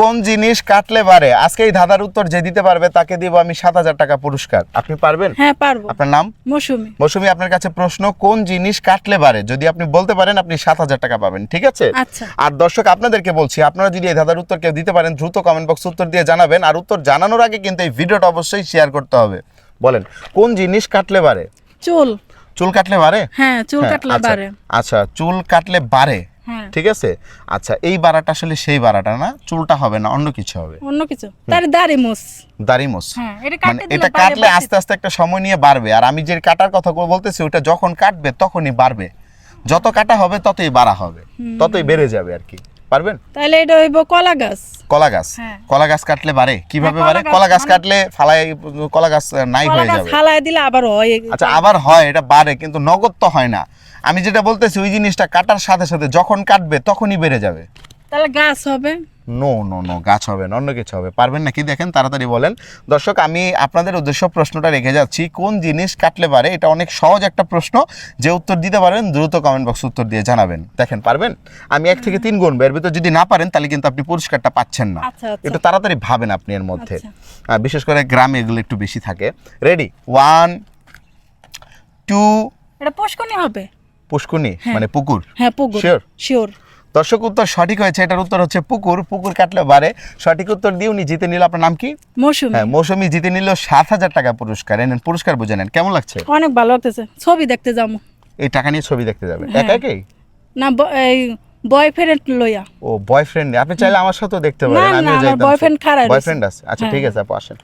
কোন জিনিস কাটলে বাড়ে? আজকে এই ধাঁধার উত্তর যে দিতে পারবে তাকে দিব আমি সাত হাজার টাকা পুরস্কার। আপনি পারবেন? হ্যাঁ পারব। আপনার নাম? মৌসুমি। মৌসুমী আপনার কাছে প্রশ্ন কোন জিনিস কাটলে বাড়ে? যদি আপনি বলতে পারেন আপনি সাত হাজার টাকা পাবেন ঠিক আছে? আচ্ছা। আর দর্শক আপনাদেরকে বলছি আপনারা যদি এই ধাঁধার উত্তর কেউ দিতে পারেন দ্রুত কমেন্ট বক্স উত্তর দিয়ে জানাবেন। আর উত্তর জানানোর আগে কিন্তু এই ভিডিওটা অবশ্যই শেয়ার করতে হবে। বলেন কোন জিনিস কাটলে বাড়ে? চুল। চুল কাটলে বাড়ে? হ্যাঁ চুল হ্যাঁ, কাটলে আচ্ছা, আচ্ছা চুল কাটলে বাড়ে? হ্যাঁ ঠিক আছে? আচ্ছা এই বাড়াটা আসলে সেই বাড়াটা না চুলটা হবে না অন্য কিছু হবে। অন্য কিছু। তার দাড়ি মুস। দাড়ি মোস। হ্যাঁ এটা মানে এটা কাটলে আস্তে আস্তে একটা সময় নিয়ে বাড়বে। আর আমি যে কাটার কথা বলতেছি ওটা যখন কাটবে তখনই বাড়বে। যত কাটা হবে ততই বাড়া হবে। ততই বেড়ে যাবে আর কি। পারবেন? তাহলে এটা হইব কলা গাছ। কলা গাছ। হ্যাঁ। কলা গাছ কাটলে বাড়ে। কীভাবে হ্যাঁ, বাড়ে? কলা গাছ মানে- কাটলে ফালাই কলা গাছ নাই হয়ে যাবে। হালায় দিলে আবার হয়। আচ্ছা আবার হয় এটা বাড়ে কিন্তু নগদ তো হয় না। আমি যেটা বলতেছি ওই জিনিসটা কাটার সাথে সাথে যখন কাটবে তখনই বেড়ে যাবে। তাহলে গাছ হবে? নো নো নো গাছ হবে না অন্য কিছু হবে। পারবেন নাকি দেখেন? তাড়াতাড়ি বলেন। দর্শক আমি আপনাদের উদ্দেশ্য প্রশ্নটা রেখে যাচ্ছি। কোন জিনিস কাটলে পারে? এটা অনেক সহজ একটা প্রশ্ন। যে উত্তর দিতে পারেন দ্রুত কমেন্ট বক্স উত্তর দিয়ে জানাবেন। দেখেন পারবেন? আমি এক থেকে তিন গুণ এর ভিতর যদি না পারেন তাহলে কিন্তু আপনি পুরস্কারটা পাচ্ছেন না। আচ্ছা আচ্ছা। একটু তাড়াতাড়ি ভাবেন আপনি এর মধ্যে। আচ্ছা। বিশেষ করে গ্রামে এগুলো একটু বেশি থাকে। রেডি ওয়ান টু এটা পুষ্কনি হবে। পুষ্কুনি হ্যাঁ। মানে পুকুর? হ্যাঁ পুকুর। Sure? শিওর দর্শক উত্তর সঠিক হয়েছে এটার উত্তর হচ্ছে পুকুর। পুকুর কাটলে বারে। সঠিক উত্তর দিয়ে উনি জিতে নিল আপনার নাম কি? মৌসুমি। হ্যাঁ মৌসুমি জিতে নিল সাত হাজার টাকা পুরস্কার। এনেন পুরস্কার বুঝে নেন কেমন লাগছে? অনেক ভালো লাগতেছে। ছবি দেখতে যাব। এই টাকা নিয়ে ছবি দেখতে যাবে হ্যাঁ। একা একাই না এই বয়ফ্রেন্ড লইয়া। ও বয়ফ্রেন্ড আপনি চাইলে আমার সাথেও দেখতে পারেন যাইতাম boyfriend খাড়ায় রয়েছে। বয়ফ্রেন্ড আছে। আচ্ছা হ্যাঁ, ঠিক আছে আপু আসেন।